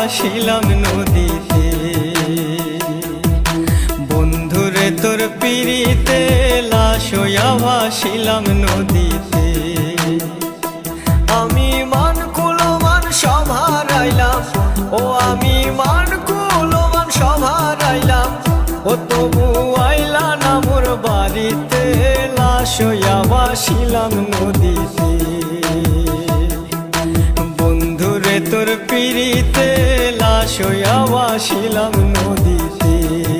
ভাসিলাম নদীতে। বন্ধুরে, তোর পিড়িতে লাশ হইয়া ভাসিলাম নদীতে। আমি মান কুলমান সব হারাইলাম ও আমি মান কুলমান সব হারাইলাম ও তবু আইলা না মোর বাড়িতে, লাশ হইয়া ভাসিলাম নদীতে। পিড়িতে লাশ হইয়া বাসিলাম নদীতে।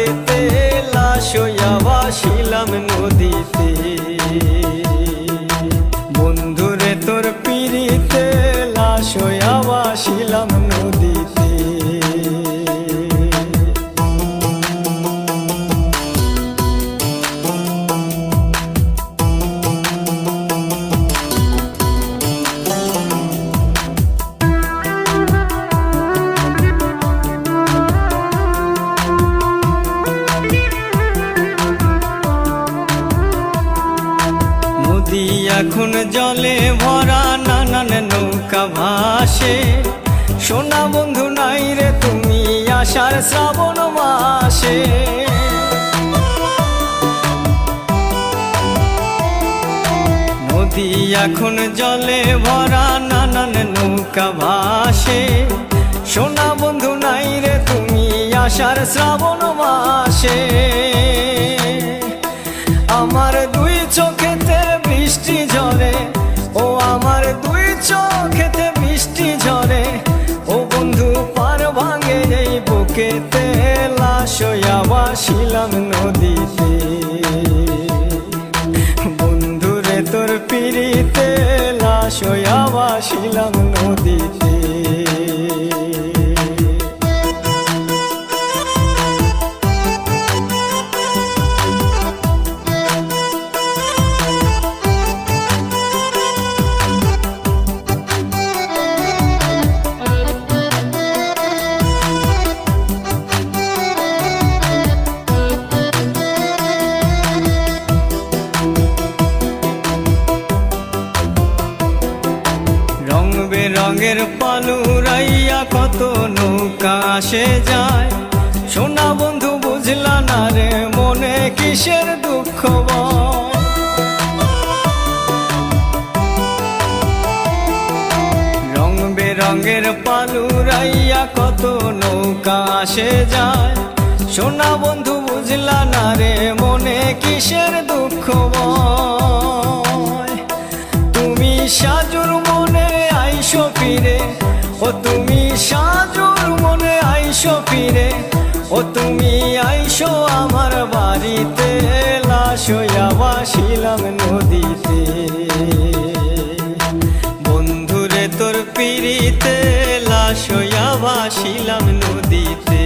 ঘাটেতে লাশ হইয়া ভাসিলাম নদীতে। নদী এখন জলে ভরা নানান নৌকা ভাসে, সোনা বন্ধু নাই রে তুমি আষাঢ় শ্রাবণ মাসে। নদী এখন জলে ভরা নানান নৌকা ভাসে, সোনা বন্ধু নাই রে তুমি আষাঢ় শ্রাবণ মাসে। দুই চোখেতে বৃষ্টি ঝরে। ও বন্ধু, পার ভাঙে এই বুকেতে লাশ বাসিলাম নদীতে। বন্ধুরে, তোর পিড়িতে লাশ বাসিলাম নদীতে। বেরঙের পালুরাইয়া কত নৌকা আসে যায় সোনা বন্ধু, বুঝলা না রে মনে কিসের দুঃখ বল? রং বেরঙের পালুরাইয়া কত নৌকা আসে যায় সোনা বন্ধু, বুঝলা না রে মনে কিসের দুঃখ? তুমি আইসো ফিরে। ও তুমি সাজুর মনে আইসো ফিরে। ও তুমি আইসো আমার বাড়িতে। লাশ হইয়া বাসিলাম নদীতে। বন্ধুরে তোর পিড়িতে লাশ হইয়া ভাসিলাম নদীতে।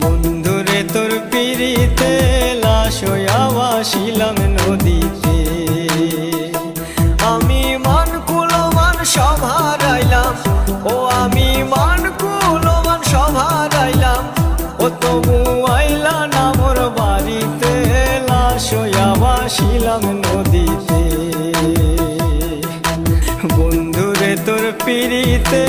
বন্ধুরে তোর পিড়িতে লাশ হইয়া ভাসিলাম নদীতে। ও আমি মান কুলমান সভার আইলাম ও তবু আইলা না মোর বাড়িতে, লাশ হইয়া ভাসিলাম নদীতে। বন্ধুরে তোর পিড়িতে